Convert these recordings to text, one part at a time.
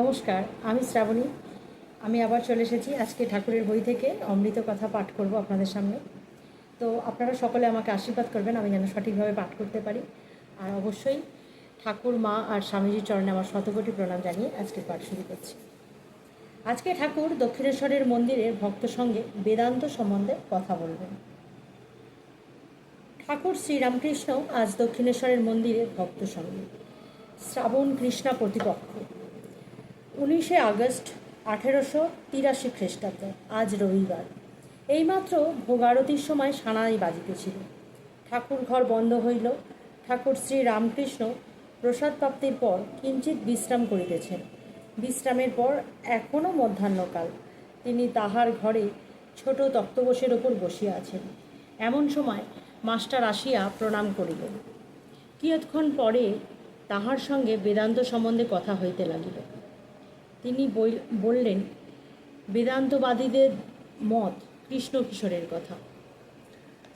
নমস্কার, আমি শ্রাবণী। আমি আবার চলে এসেছি আজকে ঠাকুরের বই থেকে। অমৃত কথা পাঠ করব আপনাদের সামনে। তো আপনারা সকলে আমাকে আশীর্বাদ করবেন, আমি যেন সঠিকভাবে পাঠ করতে পারি। আর অবশ্যই ঠাকুর মা আর স্বামীজির চরণে আমার শতকোটি প্রণাম জানিয়ে আজকে পাঠ শুরু করছি। আজকে ঠাকুর দক্ষিণেশ্বরের মন্দিরের ভক্ত সঙ্গে বেদান্ত সম্বন্ধে কথা বলবেন। ঠাকুর শ্রীরামকৃষ্ণ আজ দক্ষিণেশ্বরের মন্দিরের ভক্ত সঙ্গে। শ্রাবণ কৃষ্ণা প্রতিপক্ষ। উনিশে আগস্ট আঠেরোশো তিরাশি খ্রিস্টাব্দ, আজ রবিবার। এইমাত্র ভোগারতির সময় সানাই বাজিতেছিল। ঠাকুর ঘর বন্ধ হইল। ঠাকুর শ্রী রামকৃষ্ণ প্রসাদ প্রাপ্তির পর কিঞ্চিত বিশ্রাম করিতেছেন। বিশ্রামের পর এখনও মধ্যাহ্নকাল। তিনি তাহার ঘরে ছোট তক্তবসের ওপর বসিয়া আছেন। এমন সময় মাস্টার আসিয়া প্রণাম করিলেন। কিয়ৎক্ষণ পরে তাহার সঙ্গে বেদান্ত সম্বন্ধে কথা হইতে লাগিল। তিনি বললেন, বেদান্তবাদীদের মত কৃষ্ণ কিশোরের কথা।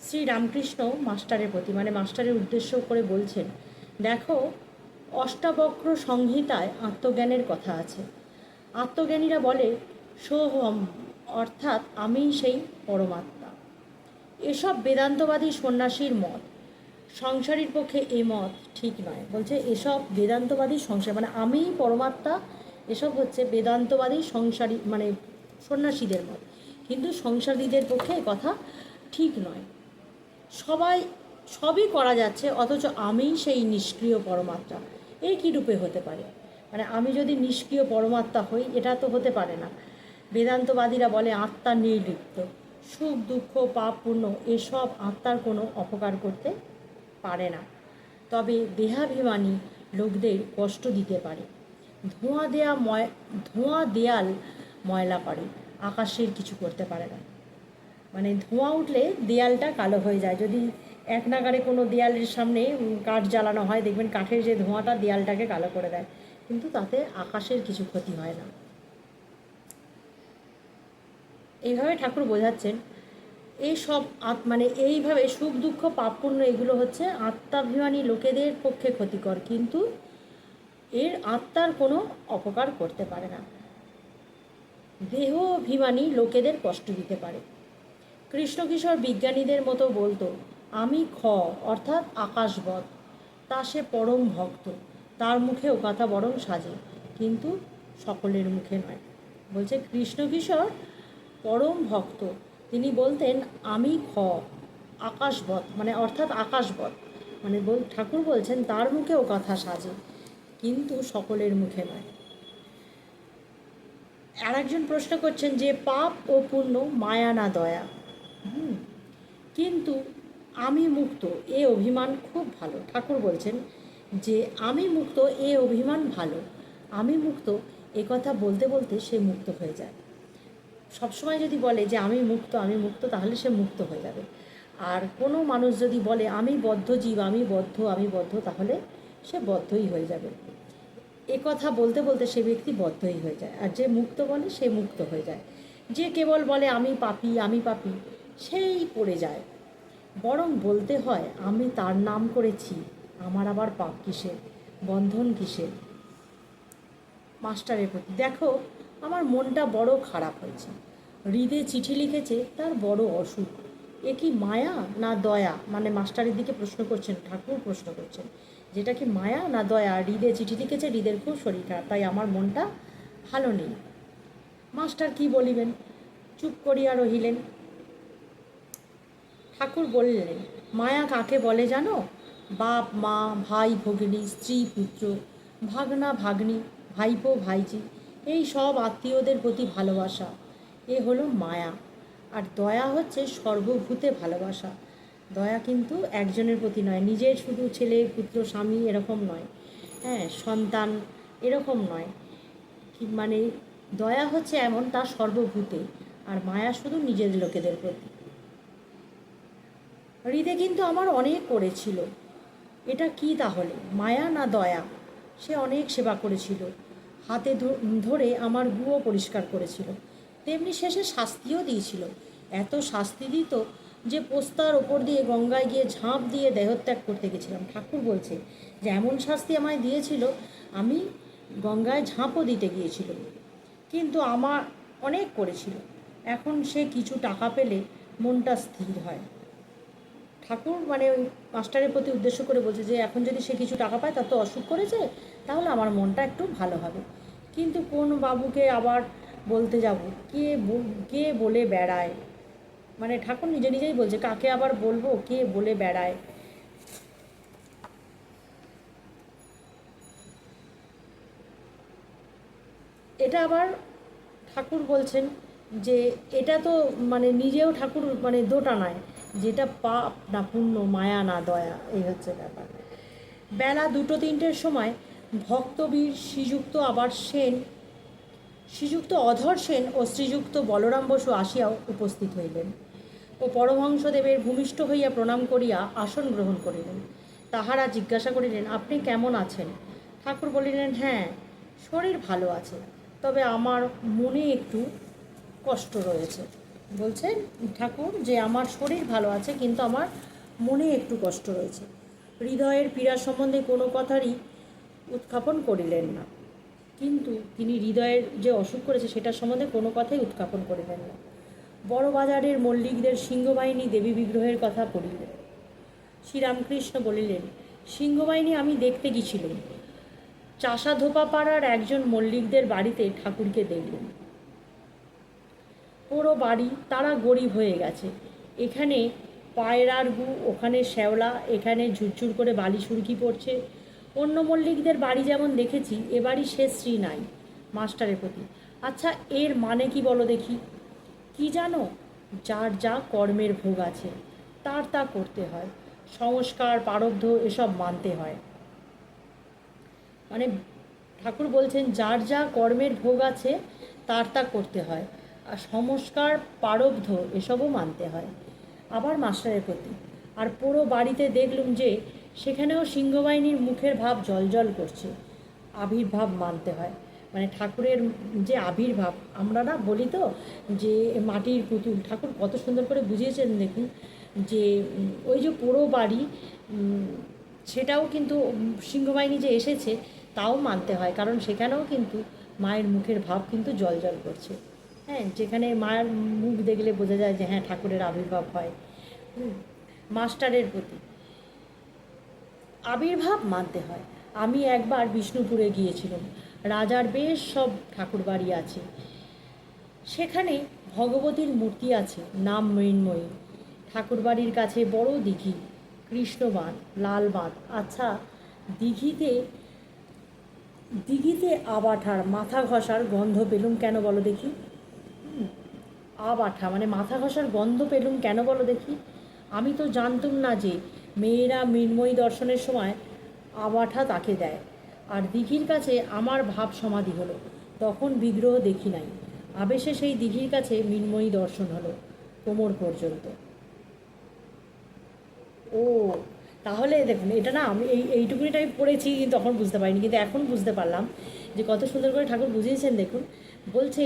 শ্রী রামকৃষ্ণ মাস্টারের প্রতি মানে মাস্টারের উদ্দেশ্য করে বলছেন, দেখো, অষ্টাবক্র সংহিতায় আত্মজ্ঞানের কথা আছে। আত্মজ্ঞানীরা বলে, সোহম অর্থাৎ আমিই সেই পরমাত্মা। এসব বেদান্তবাদী সন্ন্যাসীর মত। সংসারীর পক্ষে এ মত ঠিক নয়। বলছে, এসব বেদান্তবাদী সংসার মানে আমিই পরমাত্মা এসব হচ্ছে বেদান্তবাদী সংসারী মানে সন্ন্যাসীদের মত। কিন্তু সংসারীদের পক্ষে কথা ঠিক নয়। সবাই, সবই করা যাচ্ছে, অথচ আমিই সেই নিষ্ক্রিয় পরমাত্মা। এই কী রূপে হতে পারে? মানে আমি যদি নিষ্ক্রিয় পরমাত্মা হই, এটা তো হতে পারে না। বেদান্তবাদীরা বলে, আত্মা নির্লিপ্ত। সুখ, দুঃখ, পাপ, পুণ্য, এসব আত্মার কোনো অপকার করতে পারে না। তবে দেহাভিমানী লোকদের কষ্ট দিতে পারে। ধোঁয়া দেয়া ময়, ধোঁয়া দেয়াল ময়লা করে। আকাশের কিছু করতে পারে না। মানে ধোঁয়া উঠলে দেয়ালটা কালো হয়ে যায়। যদি এক নাগারে কোনো দেয়ালের সামনে কাঠ জ্বালানো হয়, দেখবেন কাঠের যে ধোঁয়াটা দেয়ালটাকে কালো করে দেয়। কিন্তু তাতে আকাশের কিছু ক্ষতি হয় না। এইভাবে ঠাকুর বোঝাচ্ছেন, এই সব মানে এইভাবে সুখ দুঃখ পাপপূর্ণ এগুলো হচ্ছে আত্মাভিমানী লোকেদের পক্ষে ক্ষতিকর। কিন্তু এর আত্মার কোনো অপকার করতে পারে না। দেহ অভিমানী লোকেদের কষ্ট দিতে পারে। কৃষ্ণকিশোর বিজ্ঞানীদের মতো বলতো, আমি খ, অর্থাৎ আকাশবৎ তা সে পরম ভক্ত। তার মুখে কথা বরং সাজে, কিন্তু সকলের মুখে নয়। বলছে কৃষ্ণকিশোর পরম ভক্ত। তিনি বলতেন, আমি খ, আকাশবধ। মানে অর্থাৎ আকাশবধ। মানে বল, ঠাকুর বলছেন, তার মুখে ও কথা সাজে। কিন্তু সকলের মুখে নয়। আর একজন প্রশ্ন করছেন যে, পাপ ও পুণ্য মায়া না দয়া? হুম, কিন্তু আমি মুক্ত, এ অভিমান খুব ভালো। ঠাকুর বলছেন যে, আমি মুক্ত, এ অভিমান ভালো। আমি মুক্ত, এ কথা বলতে বলতে সে মুক্ত হয়ে যায়। সবসময় যদি বলে যে, আমি মুক্ত আমি মুক্ত, তাহলে সে মুক্ত হয়ে যাবে। আর কোনো মানুষ যদি বলে, আমি বদ্ধ জীব, আমি বদ্ধ আমি বদ্ধ, তাহলে সে বদ্ধই হয়ে যাবে। এ কথা বলতে বলতে সে ব্যক্তি বদ্ধই হয়ে যায় আর যে মুক্ত বলে সে মুক্ত হয়ে যায়। যে কেবল বলে, আমি পাপি আমি পাপি সেই পড়ে যায়। বরং বলতে হয়, আমি তার নাম করেছি, আমার আবার পাপ কিসের? বন্ধন কিসের? মাস্টারের প্রতি, দেখো, আমার মনটা বড় খারাপ হয়েছে। হৃদে চিঠি লিখেছে, তার বড় অসুখ। এ কি মায়া না দয়া? মানে মাস্টারের দিকে প্রশ্ন করছেন, ঠাকুর প্রশ্ন করছেন। যেটা কি মায়া না দয়া? হৃদে চিঠি লিখেছে, হৃদের খুব শরীর খারাপ তাই আমার মনটা ভালো নেই। মাস্টার কি বলিবেন? চুপ করিয়া রহিলেন। ঠাকুর বললেন, মায়া কাকে বলে জানো? বাপ, মা, ভাই, ভগিনী, স্ত্রী, পুত্র, ভাগনা, ভাগ্নি, ভাইপো, ভাইজি, এই সব আত্মীয়দের প্রতি ভালোবাসা। এ হলো মায়া। আর দয়া হচ্ছে সর্বভূতে ভালোবাসা। দয়া কিন্তু একজনের প্রতি নয়, নিজের শুধু ছেলে, পুত্র, স্বামী এরকম নয়। হ্যাঁ সন্তান এরকম নয়। কি মানে দয়া হচ্ছে এমন তার সর্বভূতে, আর মায়া শুধু নিজের লোকেদের প্রতি। হৃদে কিন্তু আমার অনেক করেছিল। এটা কি তাহলে? মায়া না দয়া? সে অনেক সেবা করেছিল। হাতে ধরে আমার গুও পরিষ্কার করেছিল। তেমনি শেষে শাস্তিও দিয়েছিল। এত শাস্তি দিত যে পোস্তার ওপর দিয়ে গঙ্গায় গিয়ে ঝাঁপ দিয়ে দেহত্যাগ করতে গেছিলাম। ঠাকুর বলছে যে, এমন শাস্তি আমায় দিয়েছিল, আমি গঙ্গায় ঝাঁপও দিতে গিয়েছিল, কিন্তু আমার অনেক করেছিল। এখন সে কিছু টাকা পেলে মনটা স্থির হয়। ঠাকুর মানে ওই মাস্টারের প্রতি উদ্দেশ্য করে বলছে যে, এখন যদি সে কিছু টাকা পায়, তার তো অসুখ করেছে, তাহলে আমার মনটা একটু ভালো হবে। কিন্তু কোন বাবুকে আবার বলতে যাব? কে কে বলে বেড়ায়? মানে ঠাকুর নিজে নিজেই বলছে, কাকে আবার বলব? কে বলে বেড়ায়? এটা আবার ঠাকুর বলছেন যে, এটা তো মানে নিজেও ঠাকুর মানে দোটানায় যেটা পাপ না পুণ্য, মায়া না দয়া, এই হচ্ছে ব্যাপার। বেলা দুটো তিনটের সময় ভক্তবীর শ্রীযুক্ত আবার সেন, শ্রীযুক্ত অধর সেন ও শ্রীযুক্ত বলরাম বসু আসিয়াও উপস্থিত হইলেন। ও পরমহংসদেবের ভূমিষ্ঠ হইয়া প্রণাম করিয়া আসন গ্রহণ করিলেন। তাহারা জিজ্ঞাসা করিলেন, আপনি কেমন আছেন? ঠাকুর বলিলেন হ্যাঁ শরীর ভালো আছে, তবে আমার মনে একটু কষ্ট রয়েছে। বলছেন ঠাকুর যে আমার শরীর ভালো আছে, কিন্তু আমার মনে একটু কষ্ট রয়েছে। হৃদয়ের পীড়া সম্বন্ধে কোনো কথারই উত্থাপন করিলেন না। কিন্তু তিনি হৃদয়ের যে অসুখ করেছে, সেটার সম্বন্ধে কোনো কথাই উত্থাপন করিলেন না। বড় বাজারের মল্লিকদের সিংহবাহিনী দেবী বিগ্রহের কথা পড়িলেন শ্রীরামকৃষ্ণ বলিলেন, সিংহবাহিনী আমি দেখতে গিয়েছিলাম। চাষা ধোপা পাড়ার একজন মল্লিকদের বাড়িতে ঠাকুরকে দেখলেন পুরো বাড়ি তারা গরিব হয়ে গেছে। এখানে পায়রার গু, ওখানে শ্যাওলা, এখানে ঝুরঝুর করে বালি সুরকি পড়ছে। অন্য মল্লিকদের বাড়ি যেমন দেখেছি, এ বাড়ি সে শ্রী নাই মাস্টারের প্রতি। আচ্ছা এর মানে কি বলো দেখি? কি জানো? যার যা কর্মের ভোগ আছে, তার তা করতে হয়। সংস্কার, পারব্ধ এসব মানতে হয়। মানে ঠাকুর বলছেন, যার যা কর্মের ভোগ আছে, তার তা করতে হয়। আর সংস্কার, পারব্ধ এসবও মানতে হয়। আবার মাস্টারের প্রতি। আর পুরো বাড়িতে দেখলুম যে, সেখানেও সিংহবাহিনীর মুখের ভাব জলজল করছে। আবির্ভাব মানতে হয়। মানে ঠাকুরের যে আবির্ভাব, আমরা না বলি তো যে মাটির পুতুল, ঠাকুর কত সুন্দর করে বুঝিয়েছেন দেখুন যে ওই যে পোড়ো বাড়ি সেটাও কিন্তু সিংহবাহিনী যে এসেছে তাও মানতে হয়, কারণ সেখানেও কিন্তু মায়ের মুখের ভাব কিন্তু জল জল করছে। হ্যাঁ যেখানে মায়ের মুখ দেখলে বোঝা যায় যে হ্যাঁ ঠাকুরের আবির্ভাব হয়। মাস্টারের প্রতি। আবির্ভাব মানতে হয়। আমি একবার বিষ্ণুপুরে গিয়েছিলাম। রাজার বেশ সব ঠাকুর বাড়ি আছে। সেখানে ভগবতীর মূর্তি আছে, নাম মৃন্ময়ী। ঠাকুরবাড়ির কাছে বড় দিঘি কৃষ্ণবাঁধ লাল বাঁধ আচ্ছা দিঘিতে দিঘিতে আবাঠার মাথা ঘষার গন্ধ পেলুম কেন বলো দেখি? আবাঠা মানে মাথা ঘষার গন্ধ পেলুম কেন বলো দেখি? আমি তো জানতুম না যে মেয়েরা মৃন্ময়ী দর্শনের সময় আবাঠা তাকে দেয়। আর দিঘির কাছে আমার ভাব সমাধি হলো। তখন বিগ্রহ দেখি নাই। আবেশে সেই দিঘির কাছে মৃন্ময়ী দর্শন হলো, কোমর পর্যন্ত। ও, তাহলে দেখুন, এটা না আমি এই, এইটুকুনিটা আমি পড়েছি, কিন্তু তখন বুঝতে পারিনি, কিন্তু এখন বুঝতে পারলাম যে কত সুন্দর করে ঠাকুর বুঝিয়েছেন, দেখুন। বলছে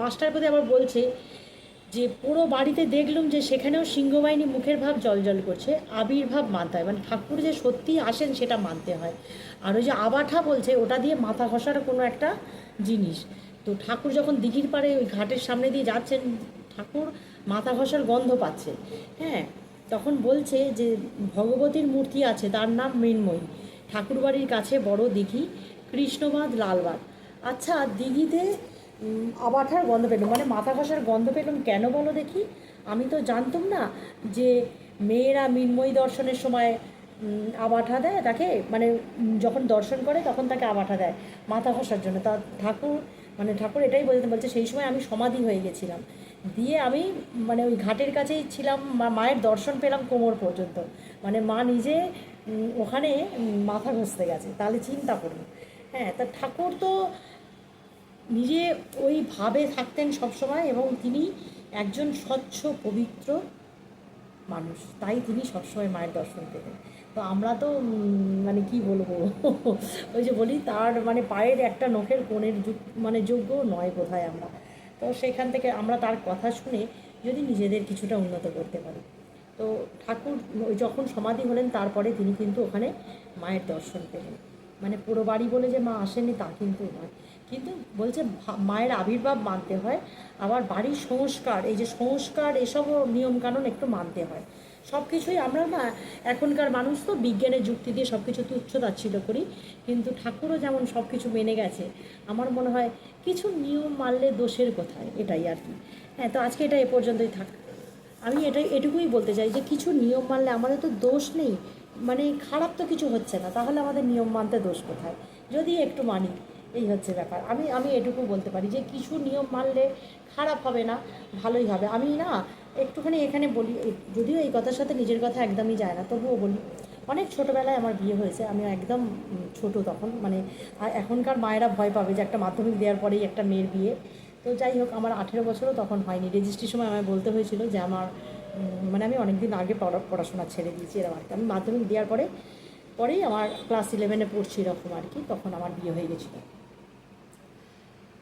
মাস্টার প্রতি আবার বলছে যে পুরো বাড়িতে দেখলুম যে সেখানেও সিংহবাহিনী মুখের ভাব জলজল করছে, আবির্ভাব মানতে হয়। মানে ঠাকুর যে সত্যি আসেন সেটা মানতে হয়। আর ওই যে আবাঠা বলছে, ওটা দিয়ে মাথা ঘষার কোনো একটা জিনিস। তো ঠাকুর যখন দিঘির পাড়ে ওই ঘাটের সামনে দিয়ে যাচ্ছেন, ঠাকুর মাথা ঘষার গন্ধ পাচ্ছে। হ্যাঁ তখন বলছে যে ভগবতীর মূর্তি আছে, তার নাম মৃন্ময়ী। ঠাকুরবাড়ির কাছে বড় দিঘি কৃষ্ণবাঁধ লালবাঁধ আচ্ছা দিঘিতে উম, আবাঠার গন্ধ পেলাম। মানে মাথা ঘষার গন্ধ পেলাম কেন বলো দেখি? আমি তো জানতাম না যে মেয়েরা মৃন্ময়ী দর্শনের সময় আবাঠা দেয়? তাকে? মানে যখন দর্শন করে তখন তাকে আবাঠা দেয় মাথা ঘষার জন্য। তা ঠাকুর মানে ঠাকুর এটাই বলতে বলছে সেই সময় আমি সমাধি হয়ে গেছিলাম। দিয়ে আমি মানে ওই ঘাটের কাছেই ছিলাম মায়ের দর্শন পেলাম কোমর পর্যন্ত। মানে মা নিজে ওখানে মাথা ঘষতে গেছে। তাহলে চিন্তা করুন। হ্যাঁ তা ঠাকুর তো নিজে ওই ভাবে থাকতেন সবসময় এবং তিনি একজন স্বচ্ছ, পবিত্র মানুষ। তাই তিনি সবসময় মায়ের দর্শন পেতেন। তো আমরা তো মানে কি বলব? ওই যে বলি, তার মানে পায়ের একটা নখের কোণের মানে যোগ্য নয় বোধহয় আমরা। তো সেখান থেকে আমরা তার কথা শুনে যদি নিজেদের কিছুটা উন্নত করতে পারি। তো ঠাকুর যখন সমাধি হলেন, তারপরে তিনি কিন্তু ওখানে মায়ের দর্শন পেলেন। মানে পুরো বাড়ি বলে যে মা আসেনি তা কিন্তু নয়। কিন্তু বলছে মায়ের আবির্ভাব মানতে হয়। আবার বাড়ির সংস্কার, এই যে সংস্কার, এসবও নিয়মকানুন একটু মানতে হয়। সব কিছুই আমরা না, এখনকার মানুষ তো বিজ্ঞানের যুক্তি দিয়ে সব কিছু তুচ্ছ তাচ্ছিল্য করি। কিন্তু ঠাকুরও যেমন সব কিছু মেনে গেছে, আমার মনে হয় কিছু নিয়ম মানলে দোষের কোথায়? এটাই আর কি। হ্যাঁ তো আজকে এটা এ পর্যন্তই থাক। আমি এটা এটুকুই বলতে চাই যে, কিছু নিয়ম মানলে আমাদের তো দোষ নেই। মানে খারাপ তো কিছু হচ্ছে না, তাহলে আমাদের নিয়ম মানতে দোষ কোথায়? যদি একটু মানি। এই হচ্ছে ব্যাপার। আমি আমি এটুকু বলতে পারি যে কিছু নিয়ম মানলে খারাপ হবে না, ভালোই হবে। আমি না একটুখানি এখানে বলি যদিও এই কথার সাথে নিজের কথা একদমই যায় না, তবুও বলি, অনেক ছোটোবেলায় আমার বিয়ে হয়েছে আমি একদম ছোট তখন মানে এখনকার মায়েরা ভয় পাবে যে একটা মাধ্যমিক দেওয়ার পরেই একটা মেয়ের বিয়ে। তো যাই হোক, আমার আঠেরো বছরও তখন হয়নি। রেজিস্ট্রির সময় আমায় বলতে হয়েছিল যে আমার মানে আমি অনেক দিন আগে পড়া, পড়াশোনা ছেড়ে দিয়েছি এরকম আমি মাধ্যমিক দেওয়ার পরে, পরেই আমার ক্লাস ইলেভেনে পড়ছি এরকম আর কি, তখন আমার বিয়ে হয়ে গেছিল।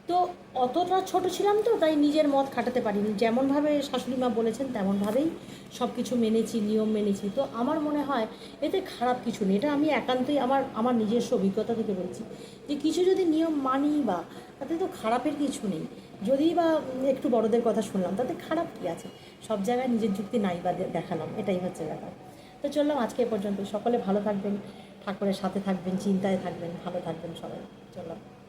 তো অতটা ছোট ছিলাম তো, তাই নিজের মত খাটাতে পারিনি। যেমনভাবে শাশুড়ি মা বলেছেন, তেমনভাবেই সব কিছু মেনেছি, নিয়ম মেনেছি। তো আমার মনে হয় এতে খারাপ কিছু নেই। এটা আমি একান্তই আমার আমার নিজস্ব অভিজ্ঞতা থেকে বলছি যে কিছু যদি নিয়ম মানি বা তাতে তো খারাপের কিছু নেই। যদি বা একটু বড়দের কথা শুনলাম, তাতে খারাপ কী আছে? সব জায়গায় নিজের যুক্তি নাই বা দেখালাম, এটাই হচ্ছে ব্যাপার। তো চললাম আজকে এ পর্যন্ত সকলে ভালো থাকবেন, ঠাকুরের সাথে থাকবেন, চিন্তায় থাকবেন, ভালো থাকবেন সবাই। চললাম।